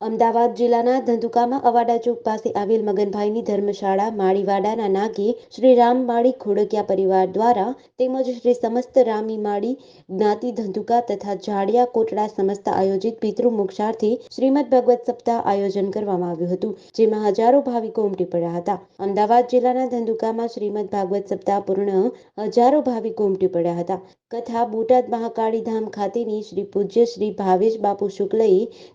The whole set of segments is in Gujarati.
અમદાવાદ જિલ્લાના ધંધુકામાં અવાડા ચોક પાસે આવેલ મગનભાઈની ધર્મશાળા માળીવાડાના નાકે શ્રી રામ ખોડકિયા પરિવાર દ્વારા તેમજ શ્રી સમસ્ત રામી માળી જ્ઞાતિ ધંધુકા તથા જાડિયા કોટડા સમસ્ત આયોજિત પિતૃ મોક્ષાર્થે શ્રીમદ ભગવત સપ્તાહ આયોજન કરવામાં આવ્યું હતું, જેમાં હજારો ભાવિકો ઉમટી પડ્યા હતા. અમદાવાદ જિલ્લાના ધંધુકામાં શ્રીમદ ભાગવત સપ્તાહ પૂર્ણ હજારો ભાવિકો ઉમટી પડ્યા હતા. કથા બોટાદ મહાકાળી ધામ ખાતેની શ્રી પૂજ્ય શ્રી ભાવેશ બાપુ શુક્લએ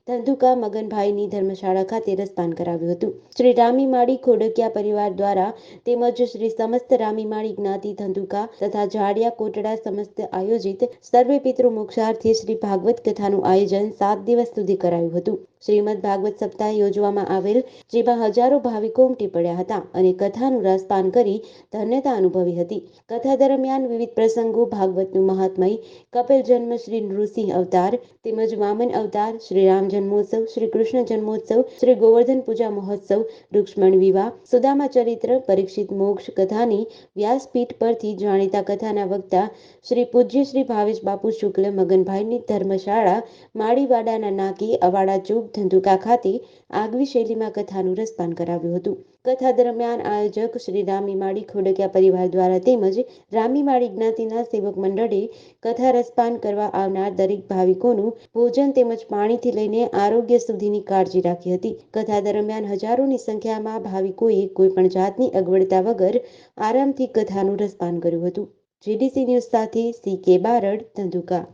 ધંધુકા મગનભાઈની ધર્મશાળા ખાતે રસપાન કરાવ્યું હતું. શ્રી રામી માળી ખોડકિયા પરિવાર દ્વારા તેમજ શ્રી સમસ્ત રામી માળી જ્ઞાતિ ધંધુકા તથા જાડિયા કોટડા સમસ્ત આયોજિત સર્વે પિતૃ મોક્ષાર્થે શ્રી ભાગવત કથાનું આયોજન સાત દિવસ સુધી કરાયું હતું. શ્રીમદ ભાગવત સપ્તાહ યોજવામાં આવેલ, જેમાં હજારો ભાવિકો ઉમટી પડ્યા હતા અને કથાનું રસપાન કરી ધન્યતા અનુભવી હતી. કથા દરમિયાન વિવિધ પ્રસંગો ભાગવતનું મહાત્મય કપિલ જન્મ શ્રી નૃસિંહ અવતાર તેમજ વામન અવતાર શ્રી રામ જન્મોત્સવ, શ્રી કૃષ્ણ જન્મોત્સવ, શ્રી ગોવર્ધન પૂજા મહોત્સવ, રૂક્ષ્મણ વિવાહ, સુદામા ચરિત્ર, પરીક્ષિત મોક્ષ કથાની વ્યાસપીઠ પરથી જાણીતા કથાના વક્તા શ્રી પૂજ્ય શ્રી ભાવેશ બાપુ શુક્લ મગનભાઈની ધર્મશાળા માળીવાડાના નાકી અવાડા ચોક ધંધુકા ખાતે આગવી શૈલીમાં કથાનું રસપાન કરાવ્યું હતું. કથા દરમિયાન આયોજક શ્રી રામીમાળી ખોડકિયા પરિવાર દ્વારા તેમજ રામી માળી જ્ઞાતિના સેવક મંડળે કથા રસપાન કરવા આવનાર દરેક ભાવિકોનું ભોજન તેમજ પાણીથી લઈને આરોગ્ય સુધીની કાળજી રાખી હતી. કથા દરમિયાન હજારોની સંખ્યામાં ભાવિકોએ કોઈ પણ જાતની અગવડતા વગર આરામથી કથાનું રસપાન કર્યું હતું. જીડીસી ન્યૂઝ સાથે સી કે બારડ, ધંધુકા.